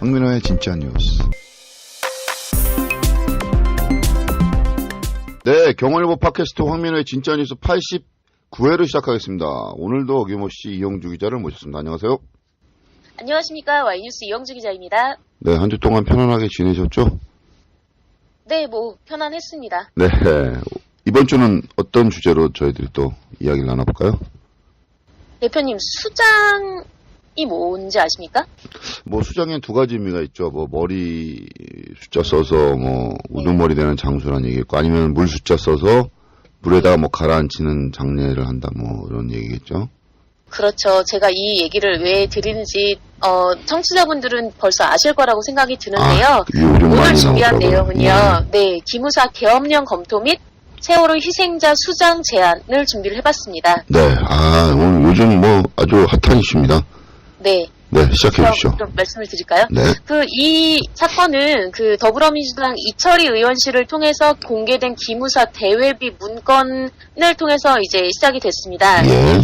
황민호의 진짜 뉴스. 네, 경원일보 팟캐스트 황민호의 진짜 뉴스 89회를 시작하겠습니다. 오늘도 어김없이 이영주 기자를 모셨습니다. 안녕하세요. 안녕하십니까. 와이뉴스 이영주 기자입니다. 네, 한 주 동안 편안하게 지내셨죠? 네, 뭐, 편안했습니다. 네, 이번 주는 어떤 주제로 저희들이 또 이야기를 나눠볼까요? 대표님, 수장이 뭔지 아십니까? 뭐 수장에 두 가지 의미가 있죠. 뭐 머리 숫자 써서 뭐 우두머리 되는 장수라는 얘기겠고 아니면 물 숫자 써서 물에다가 뭐 가라앉히는 장례를 한다 뭐 이런 얘기겠죠. 그렇죠. 제가 이 얘기를 왜 드리는지, 어, 청취자분들은 벌써 아실 거라고 생각이 드는데요. 아, 오늘 준비한. 내용은요, 네, 기무사 계엄령 검토 및 세월호 희생자 수장 제안을 준비를 해봤습니다. 네, 아 오늘 요즘 뭐 아주 핫한 이슈입니다. 네. 네, 시작해 주시죠. 좀 말씀을 드릴까요? 네, 그 이 사건은 그 더불어민주당 이철희 의원실을 통해서 공개된 기무사 대외비 문건을 통해서 이제 시작이 됐습니다. 예,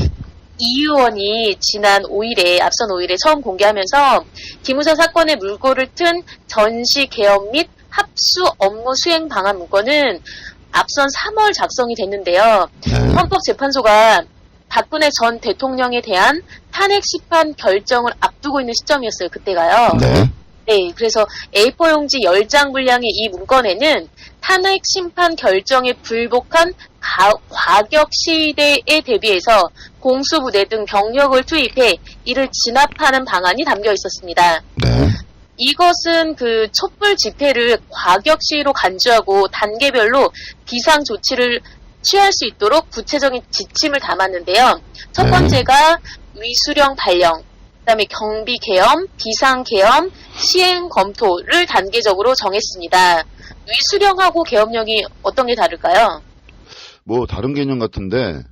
이 의원이 지난 5일에 앞선 5일에 처음 공개하면서 기무사 사건의 물꼬를 튼 전시 개업 및 합수 업무 수행 방안 문건은 앞선 3월 작성이 됐는데요. 네, 헌법재판소가 박근혜 전 대통령에 대한 탄핵 심판 결정을 앞두고 있는 시점이었어요. 그때가요. 네, 네, 그래서 A4 용지 10장 분량의 이 문건에는 탄핵 심판 결정에 불복한 가- 과격 시대에 대비해서 공수부대 등 병력을 투입해 이를 진압하는 방안이 담겨 있었습니다. 네, 이것은 그 촛불 집회를 과격 시위로 간주하고 단계별로 비상 조치를 취할 수 있도록 구체적인 지침을 담았는데요. 첫 네. 번째가 위수령 발령, 그다음에 경비 계엄, 비상 계엄, 시행 검토를 단계적으로 정했습니다. 위수령하고 계엄령이 어떤 게 다를까요? 뭐 다른 개념 같은데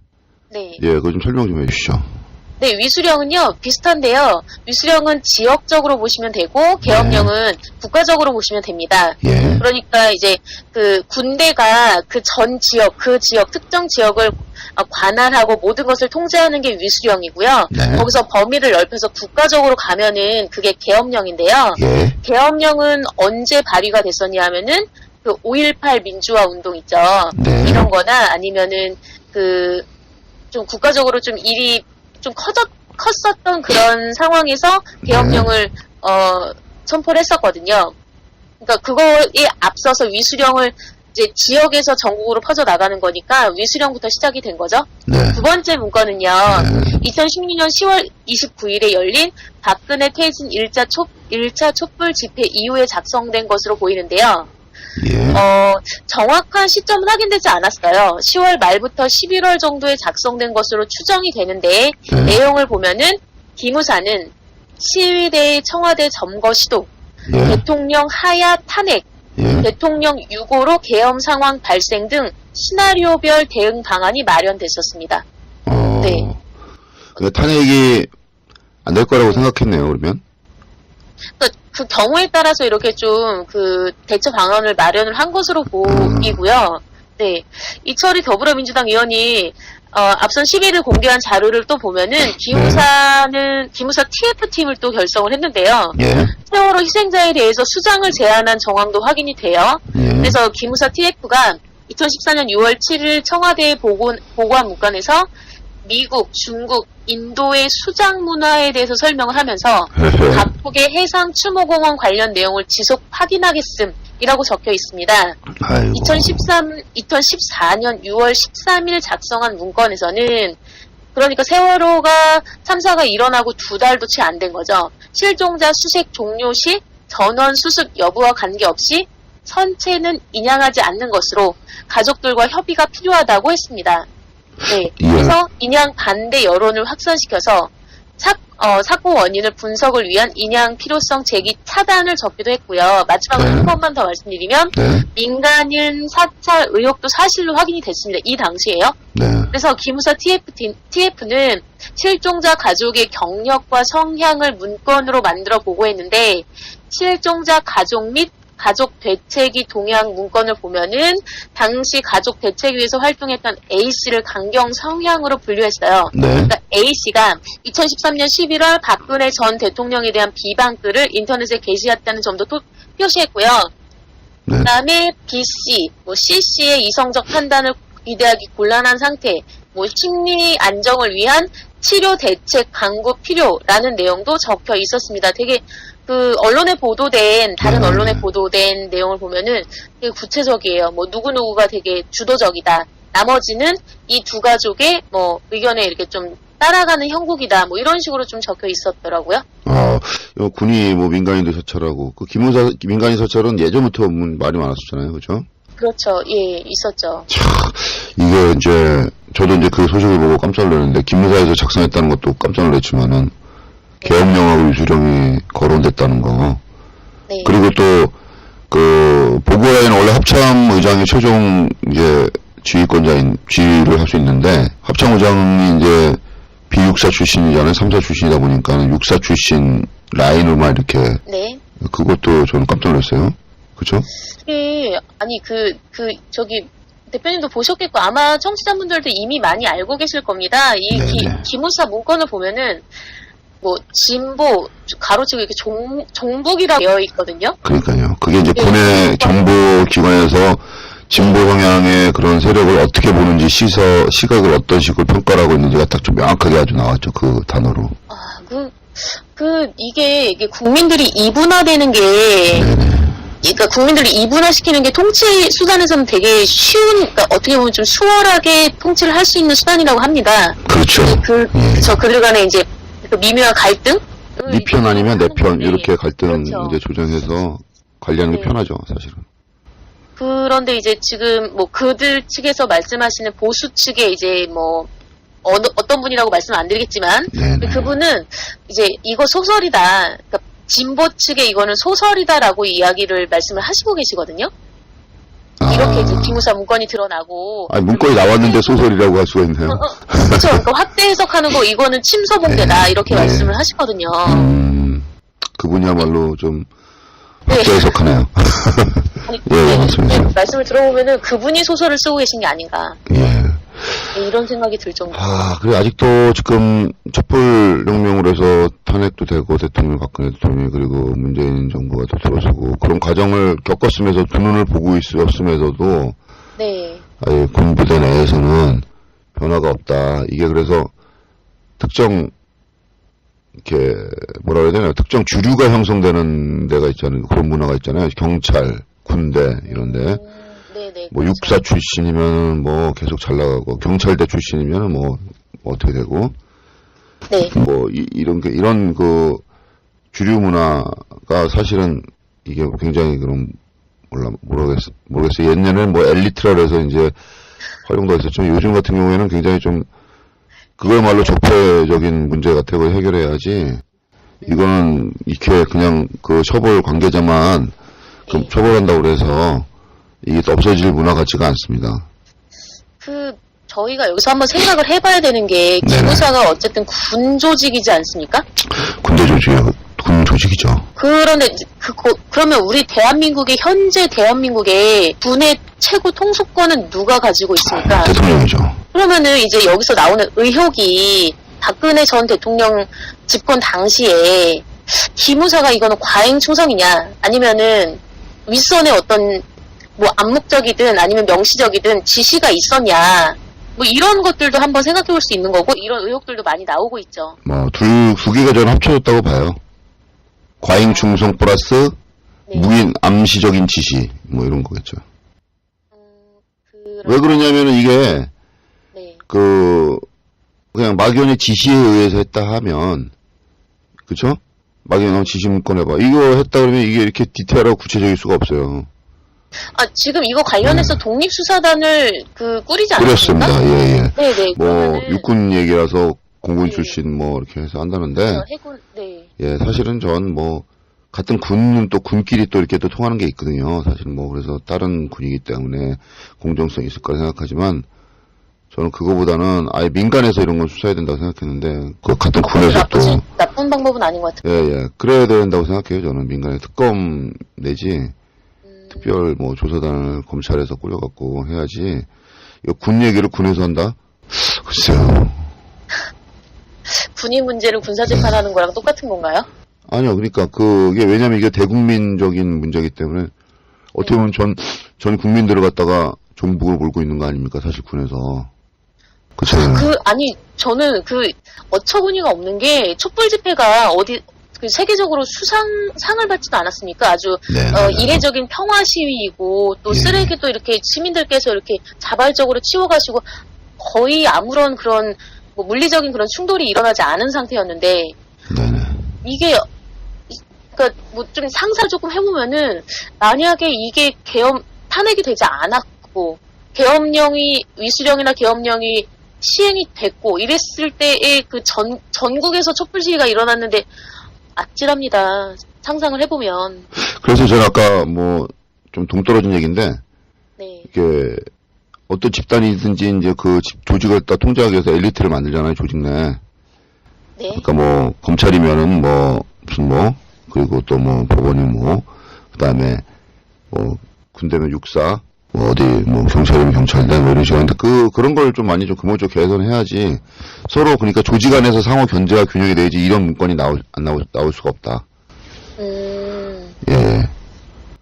네. 예, 그거 좀 설명 좀 해주시죠. 네, 위수령은요, 비슷한데요. 위수령은 지역적으로 보시면 되고, 계엄령은 국가적으로 보시면 됩니다. 예, 그러니까 이제 그 군대가 그 전 지역, 그 지역, 특정 지역을 어, 관할하고 모든 것을 통제하는 게 위수령이고요. 네. 거기서 범위를 넓혀서 국가적으로 가면은 그게 계엄령인데요. 예, 계엄령은 언제 발의가 됐었냐 하면은 그 5.18 민주화 운동 있죠. 네. 이런 거나 아니면은 그 좀 국가적으로 좀 일이 좀 커졌, 컸었던 그런 상황에서 계엄령을 어, 선포를 했었거든요. 그러니까 그거에 앞서서 위수령을 이제 지역에서 전국으로 퍼져 나가는 거니까 위수령부터 시작이 된 거죠. 네, 두 번째 문건은요. 네. 2016년 10월 29일에 열린 박근혜 퇴진 1차 촛, 1차 촛불 집회 이후에 작성된 것으로 보이는데요. 예, 어, 정확한 시점은 확인되지 않았어요. 10월 말부터 11월 정도에 작성된 것으로 추정이 되는데 네. 내용을 보면은 기무사는 시위대의 청와대 점거 시도, 예, 대통령 하야 탄핵, 예, 대통령 유고로 계엄 상황 발생 등 시나리오별 대응 방안이 마련됐었습니다. 어, 네. 그 탄핵이 안 될 거라고 생각했네요. 그러면 그, 그 경우에 따라서 이렇게 좀 그 대처 방안을 마련을 한 것으로 보이고요. 네. 이철이 더불어민주당 의원이 어, 앞선 10일을 공개한 자료를 또 보면은 기무사는 기무사 TF팀을 또 결성을 했는데요. 예, 세월호 희생자에 대해서 수장을 제안한 정황도 확인이 돼요. 예, 그래서 기무사 TF가 2014년 6월 7일 청와대에 보고, 보고한 문건에서 미국, 중국, 인도의 수장 문화에 대해서 설명을 하면서. 각국의 해상 추모공원 관련 내용을 지속 확인하겠음 이라고 적혀 있습니다. 아이고. 2013, 2014년 6월 13일 작성한 문건에서는 그러니까 세월호가 참사가 일어나고 두 달도 채 안 된 거죠. 실종자 수색 종료 시 전원 수습 여부와 관계없이 선체는 인양하지 않는 것으로 가족들과 협의가 필요하다고 했습니다. 네. 예. 그래서 인양 반대 여론을 확산시켜서 사, 어, 사고 원인을 분석을 위한 인양 필요성 제기 차단을 적기도 했고요. 마지막으로 네. 한 번만 더 말씀드리면 네, 민간인 사찰 의혹도 사실로 확인이 됐습니다. 이 당시에요. 네, 그래서 기무사 TF, TF는 실종자 가족의 경력과 성향을 문건으로 만들어 보고했는데 실종자 가족 및 가족 대책위 동향 문건을 보면은 당시 가족 대책위에서 활동했던 A 씨를 강경 성향으로 분류했어요. 네. 그러니까 A 씨가 2013년 11월 박근혜 전 대통령에 대한 비방글을 인터넷에 게시했다는 점도 또 표시했고요. 네. 그다음에 B 씨, 뭐 C 씨의 이성적 판단을 기대하기 곤란한 상태, 뭐 심리 안정을 위한 치료 대책 강구 필요라는 내용도 적혀 있었습니다. 되게 그 언론에 보도된 다른 네. 언론에 보도된 내용을 보면은 되게 구체적이에요. 뭐 누구 누구가 되게 주도적이다. 나머지는 이 두 가족의 뭐 의견에 이렇게 좀 따라가는 형국이다. 뭐 이런 식으로 좀 적혀 있었더라고요. 아, 요 군이 뭐 민간인도 서찰하고 그 기무사 민간인 서찰은 예전부터 문- 말이 많았었잖아요, 그죠? 그렇죠. 예, 있었죠. 이게 이제 저도 이제 그 소식을 보고 깜짝 놀랐는데 기무사에서 작성했다는 것도 깜짝 놀랐지만은 계엄령하고 유수령이 거론됐다는 거 네. 그리고 또 그 보고라인은 원래 합참 의장이 최종 이제 지휘권자인 지휘를 할 수 있는데 합참 의장이 이제 비육사 출신이잖아요, 삼사 출신이다 보니까 육사 출신 라인으로만 이렇게 네. 그것도 저는 깜짝 놀랐어요. 그죠? 예, 아니 그 그 저기 대표님도 보셨겠고 아마 청취자분들도 이미 많이 알고 계실 겁니다. 이 네, 기, 네. 기무사 문건을 보면은 뭐 진보 가로치고 이렇게 종 종북이라고 되어 있거든요. 그러니까요. 그게 이제 네. 군의 정보 기관에서 진보 성향의 그런 세력을 어떻게 보는지 시서 시각을 어떤 식으로 평가를 하고 있는지가 딱 좀 명확하게 아주 나왔죠. 그 단어로. 아, 그, 그, 이게, 이게 국민들이 이분화되는 게, 네네. 그러니까 국민들을 이분화시키는 게 통치 수단에서는 되게 쉬운, 그러니까 어떻게 보면 좀 수월하게 통치를 할 수 있는 수단이라고 합니다. 그렇죠. 그, 예. 저 그들 간에 이제 그 미묘한 갈등? 네 편 아니면 내편 네. 이렇게 갈등 그렇죠. 이제 조정해서 관리하는 게 네. 편하죠, 사실은. 그런데 이제 지금 뭐 그들 측에서 말씀하시는 보수 측의 이제 뭐 어느, 어떤 분이라고 말씀 안 드리겠지만 네네. 그분은 이제 이거 소설이다. 그러니까 진보 측의 이거는 소설이다라고 이야기를 말씀을 하시고 계시거든요. 이제 기무사 문건이 드러나고 아, 문건이 나왔는데 소설이라고 할 수가 있나요? 그렇죠. 그러니까 확대 해석하는 거 이거는 침소봉대다 네. 이렇게 네. 말씀을 하시거든요. 음, 그분이야말로 좀 네. 확대 해석하네요. 아니, 예, 네, 맞습니다. 네, 말씀을 들어보면은 그분이 소설을 쓰고 계신 게 아닌가 예. 네, 이런 생각이 들 정도. 아, 그래 아직도 지금 촛불 혁명으로 해서 탄핵도 되고 대통령 박근혜 대통령이 그리고 문재인 정부가 또 들어서고 그런 과정을 겪었으면서 두 눈을 보고 있었음에서도 네, 아예 군부대 내에서는 변화가 없다. 이게 그래서 특정 이렇게 뭐라 그래야 되나요? 특정 주류가 형성되는 데가 있잖아요. 그런 문화가 있잖아요. 경찰, 군대 이런데 음, 네, 네. 뭐 그렇죠. 육사 출신이면 뭐 계속 잘 나가고 경찰대 출신이면 뭐 어떻게 되고 네, 뭐 이, 런게 이런 그 주류 문화가 사실은 이게 굉장히 그런 몰라 모르겠 모르겠어요. 옛날에는 뭐 엘리트라 그래서 이제 활용도 했었지만 요즘 같은 경우에는 굉장히 좀 그거야말로 적폐적인 문제 같아 고 해결해야지 이거는 이렇게 그냥 그 처벌 관계자만 그 네. 처벌한다고 그래서 이게 없어질 문화 같지가 않습니다. 그 저희가 여기서 한번 생각을 해봐야 되는 게 네. 기무사가 어쨌든 군 조직이지 않습니까? 군대 조직이 군 조직이죠. 그런데 그 고- 그러면 우리 대한민국의 현재 대한민국의 군의 최고 통수권은 누가 가지고 있습니까? 대통령이죠. 그러면은 이제 여기서 나오는 의혹이 박근혜 전 대통령 집권 당시에 기무사가 이거는 과잉 충성이냐 아니면은 윗선의 어떤 뭐 암묵적이든 아니면 명시적이든 지시가 있었냐 뭐 이런 것들도 한번 생각해 볼 수 있는 거고 이런 의혹들도 많이 나오고 있죠. 뭐, 둘, 두 개가 저는 합쳐졌다고 봐요. 과잉 충성 플러스 네. 무인 암시적인 지시, 뭐 이런 거겠죠. 음, 그런- 왜 그러냐면은 이게, 네. 그, 그냥 막연히 지시에 의해서 했다 하면, 그쵸? 막연히 지시 문건 해봐. 이거 했다 그러면 이게 이렇게 디테일하고 구체적일 수가 없어요. 아 지금 이거 관련해서 독립수사단을 그 꾸리지 않았습니까? 그렇습니다. 예, 예. 네네. 뭐, 그러면은 육군 얘기라서 공군 네. 출신 뭐 이렇게 해서 한다는데, 어, 해군 네. 예, 사실은 전 뭐, 같은 군은 또 군끼리 또 이렇게 또 통하는 게 있거든요. 사실 뭐, 그래서 다른 군이기 때문에 공정성이 있을 거라 생각하지만, 저는 그거보다는 아예 민간에서 이런 건 수사해야 된다고 생각했는데, 그 같은 군에서 또, 나쁘지, 나쁜 방법은 아닌 것 같아요. 예, 예, 그래야 된다고 생각해요. 저는 민간의 특검 내지, 특별 뭐 조사단을 검찰에서 꾸려갖고 해야지 군 얘기를 군에서 한다? 글쎄요. 군인 문제를 군사 재판하는 거랑 똑같은 건가요? 아니요, 그러니까 그게 왜냐면 이게 대국민적인 문제이기 때문에 어떻게 보면 전, 전 국민들을 갖다가 종북으로 몰고 있는 거 아닙니까? 사실 군에서. 그쵸. 그 아니 저는 그 어처구니가 없는 게 촛불 집회가 어디 그 세계적으로 수상 상을 받지도 않았습니까? 아주 네. 어, 이례적인 평화 시위이고 또 예. 쓰레기도 이렇게 시민들께서 이렇게 자발적으로 치워가시고 거의 아무런 그런 뭐 물리적인 그런 충돌이 일어나지 않은 상태였는데 네네. 이게 그러니까 뭐 좀 상상 조금 해보면은 만약에 이게 계엄 탄핵이 되지 않았고 계엄령이 위수령이나 계엄령이 시행이 됐고 이랬을 때의 그전 전국에서 촛불 시위가 일어났는데 아찔합니다. 상상을 해보면 그래서 제가 아까 뭐 좀 동떨어진 얘기인데 네 이게 어떤 집단이든지 이제 그 집- 조직을 다 통제하기 위해서 엘리트를 만들잖아요, 조직 내. 네. 그러니까 뭐 검찰이면은 뭐 무슨 뭐 그리고 또 뭐 법원이 뭐 그다음에 뭐 군대면 육사 뭐 어디 뭐 경찰이면 경찰단 뭐 이런 식으로 하는데 그 그런 걸 좀 많이 좀 근본적 으로 개선해야지 서로 그러니까 조직 안에서 상호 견제와 균형이 돼야지 이런 문건이 나올 안 나올 나올 수가 없다. 음, 예.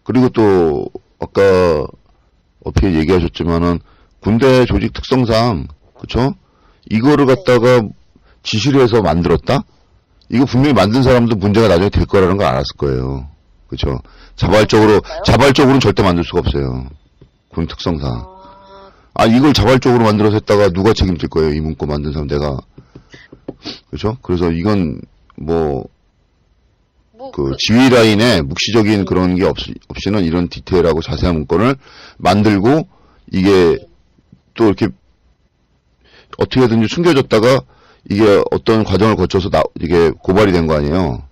그리고 또 아까 어떻게 얘기하셨지만은 군대 조직 특성상 그쵸? 이거를 갖다가 지시를 해서 만들었다? 이거 분명히 만든 사람도 문제가 나중에 될 거라는 걸 알았을 거예요. 그쵸? 자발적으로? 자발적으로는 절대 만들 수가 없어요. 군 특성상. 아, 아 이걸 자발적으로 만들어서 했다가 누가 책임질 거예요? 이 문건 만든 사람 내가. 그죠? 그래서 이건 뭐뭐그 그- 지휘 라인에 묵시적인 그런 게 없, 없이는 이런 디테일하고 자세한 문건을 만들고 이게 또 이렇게 어떻게든지 숨겨졌다가 이게 어떤 과정을 거쳐서 나, 이게 고발이 된 거 아니에요.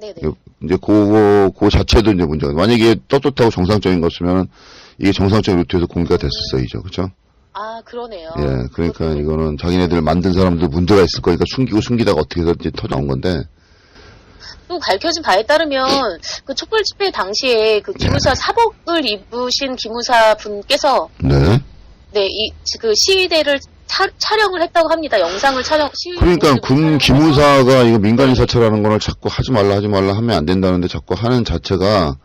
네네. 이제 그거, 그 자체도 이제 문제가. 만약에 떳떳하고 정상적인 것이면 이게 정상적인 루트에서 공개가 됐었어야죠. 그쵸? 아 그러네요. 예, 그러니까 그것도 이거는 자기네들 만든 사람들 문제가 있을 거니까 숨기고 숨기다가 어떻게 해서 이제 터나온 건데. 또 밝혀진 바에 따르면 그 촛불 집회 당시에 그 기무사 사복을 입으신 기무사 분께서 네. 네, 이 그 시위대를 차- 촬영을 했다고 합니다. 영상을 촬영 시위 그러니까 군 기무사가 이거 민간인 사찰하는 거를 자꾸 하지 말라 하지 말라 하면 안 된다는데 자꾸 하는 자체가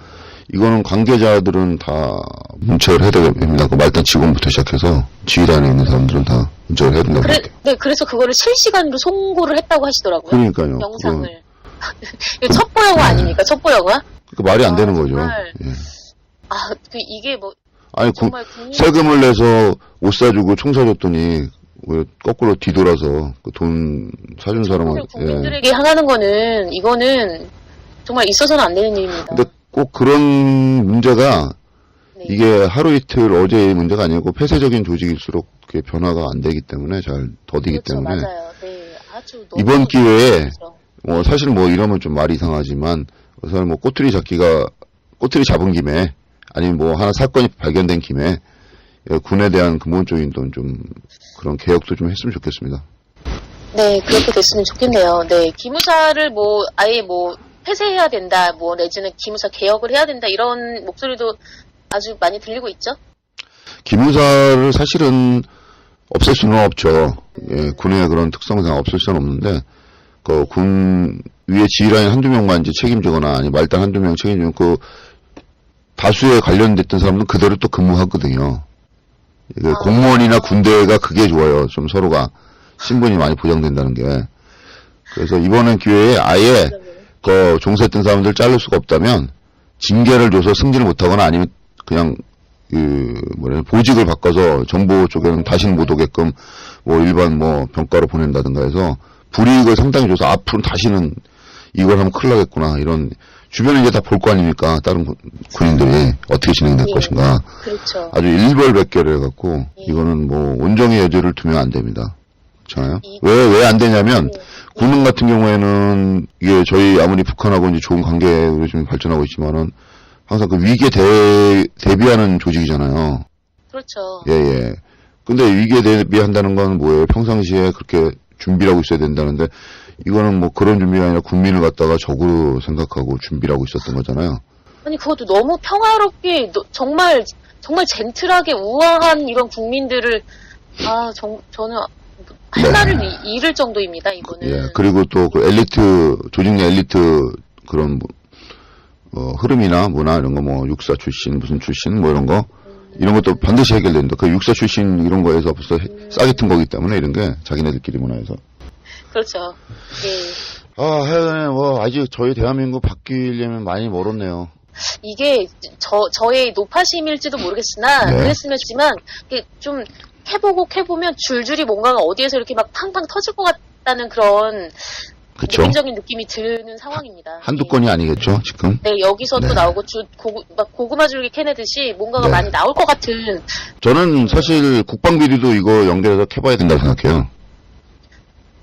이거는 관계자들은 다 문책을 해야 됩니다. 그 말단 직원부터 시작해서 지휘단에 있는 사람들은 다 문책을 해야 된다고. 그래, 그래요. 네, 그래서 그거를 실시간으로 송고를 했다고 하시더라고요. 그러니까요. 영상을. 이거 첩보 영화 아닙니까? 첩보 영화? 그 말이 안 아, 되는 거죠. 정말. 예. 아, 그 이게 뭐 아니 구- 정말 국민 세금을 내서 옷 사주고 총 사줬더니 왜 거꾸로 뒤돌아서 그 돈 사준 사람한테. 예. 국민들에게 향하는 거는 이거는 정말 있어서는 안 되는 일입니다. 꼭 그런 문제가 네. 이게 하루 이틀 어제의 문제가 아니고 폐쇄적인 조직일수록 그게 변화가 안 되기 때문에 잘 더디기 그렇죠, 때문에 맞아요. 네, 아주 너무 이번 기회에 그렇죠. 뭐 사실 뭐 이러면 좀 말이 이상하지만 우선 뭐 꼬투리 잡기가 꼬투리 잡은 김에 아니면 뭐 하나 사건이 발견된 김에 예, 군에 대한 근본적인 좀, 좀 그런 개혁도 좀 했으면 좋겠습니다. 네, 그렇게 됐으면 좋겠네요. 네, 기무사를 뭐 아예 뭐 폐쇄해야 된다, 뭐 내지는 기무사 개혁을 해야 된다 이런 목소리도 아주 많이 들리고 있죠. 기무사를 사실은 없앨 수는 없죠. 예, 군의 그런 특성상 없앨 수는 없는데, 그, 군 위에 지휘라인 한두 명만 이제 책임지거나, 아니, 말단 한두 명 책임지면 그, 다수에 관련됐던 사람들은 그대로 또 근무하거든요. 아. 공무원이나 군대가 그게 좋아요. 좀 서로가 신분이 많이 보장된다는 게. 그래서 이번엔 기회에 아예 그 종사했던 사람들 자를 수가 없다면 징계를 줘서 승진을 못하거나 아니면 그냥 그 뭐냐 보직을 바꿔서 정보 쪽에는 다시는 못 오게끔 뭐 일반 뭐 병가로 보낸다든가 해서 불이익을 상당히 줘서 앞으로 다시는 이걸 하면 큰일 나겠구나 이런 주변에 이제 다 볼 거 아닙니까 다른 군- 군인들이 어떻게 진행될 예. 것인가 그렇죠. 아주 일벌백계를 해갖고 예. 이거는 뭐 온정의 여지를 두면 안 됩니다 잖아요 이- 왜왜 안 되냐면 네. 군은 같은 경우에는 이게 저희 아무리 북한하고 이제 좋은 관계로 지금 발전하고 있지만은 항상 그 위기에 대, 대비하는 조직이잖아요. 그렇죠. 예, 예. 근데 위기에 대비한다는 건 뭐예요? 평상시에 그렇게 준비를 하고 있어야 된다는데 이거는 뭐 그런 준비가 아니라 국민을 갖다가 적으로 생각하고 준비를 하고 있었던 거잖아요. 아니 그것도 너무 평화롭게 너- 정말 정말 젠틀하게 우아한 이런 국민들을 아 정, 저는 할 네. 말을 이- 잃을 정도입니다 이거는. 예, 그리고 또 그 엘리트, 조직 내 엘리트 그런 뭐, 어, 흐름이나 문화 이런 거 뭐 육사 출신, 무슨 출신 뭐 이런 거 이런 것도 반드시 해결된다. 그 육사 출신 이런 거에서 벌써 해- 싹이 튼 거기 때문에 이런 게 자기네들끼리 문화에서. 그렇죠. 예. 아, 하여간에 뭐 아직 저희 대한민국 바뀌려면 많이 멀었네요. 이게 저 저의 노파심일지도 모르겠으나 네. 그랬으면 했지만 이게 좀 해보고 해보면 줄줄이 뭔가가 어디에서 이렇게 막 팡팡 터질 것 같다는 그런 그쵸? 느낌적인 느낌이 드는 상황입니다. 한두 예. 건이 아니겠죠, 지금? 네, 여기서 네. 또 나오고 주, 고, 막 고구마 줄기 캐내듯이 뭔가가 네. 많이 나올 것 같은 저는 사실 국방비리도 이거 연결해서 캐봐야 된다고 생각해요.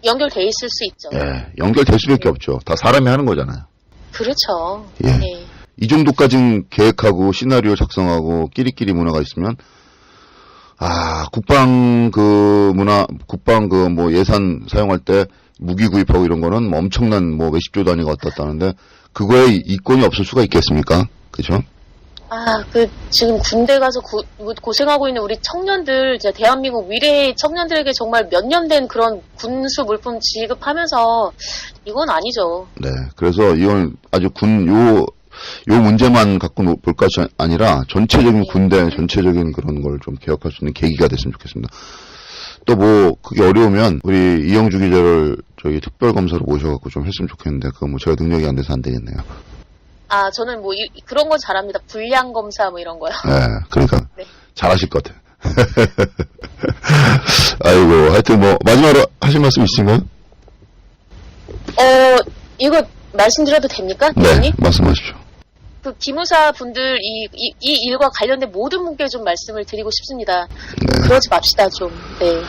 연결돼 있을 수 있죠. 예, 연결될 수밖에 없죠. 다 사람이 하는 거잖아요. 그렇죠. 예. 예. 이 정도까지 계획하고 시나리오 작성하고 끼리끼리 문화가 있으면 아 국방 그 문화 국방 그 뭐 예산 사용할 때 무기 구입하고 이런 거는 뭐 엄청난 뭐 몇십조 단위가 왔다 갔다 하는데 그거에 이권이 없을 수가 있겠습니까? 그죠? 아, 그, 지금 군대 가서 고, 고생하고 있는 우리 청년들, 이제 대한민국 미래의 청년들에게 정말 몇 년 된 그런 군수 물품 지급하면서, 이건 아니죠. 네. 그래서 이건 아주 군 요 요 문제만 갖고 노- 볼 것이 아니라 전체적인 군대 전체적인 그런 걸 좀 개혁할 수 있는 계기가 됐으면 좋겠습니다. 또 뭐 그게 어려우면 우리 이영주 기자를 저기 특별 검사로 모셔갖고 좀 했으면 좋겠는데 그거 뭐 제가 능력이 안 돼서 안 되겠네요. 아, 저는 뭐, 이, 그런 건 잘합니다. 불량 검사 뭐 이런 거요. 네, 그러니까 네. 잘하실 것 같아요. 아이고 하여튼 뭐 마지막으로 하실 말씀 있으신가요? 어, 이거 말씀드려도 됩니까? 네, 대표님? 말씀하십시오. 그 기무사 분들 이, 이, 이 일과 관련된 모든 분께 좀 말씀을 드리고 싶습니다. 네. 그러지 맙시다, 좀. 네.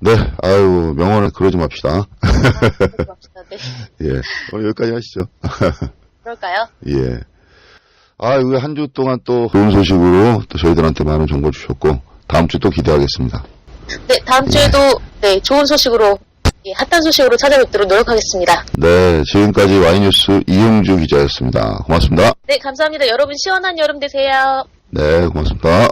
네, 아유 명언을 그러지 맙시다. 그러지 맙시다. 네. 예, 오늘 여기까지 하시죠. 그럴까요? 예. 아, 여기 한주 동안 또 좋은 소식으로 또 저희들한테 많은 정보 주셨고, 다음 주 또 기대하겠습니다. 네, 다음 주에도, 네, 좋은 소식으로, 예, 핫한 소식으로 찾아뵙도록 노력하겠습니다. 네, 지금까지 와이뉴스 이용주 기자였습니다. 고맙습니다. 네, 감사합니다. 여러분 시원한 여름 되세요. 네, 고맙습니다.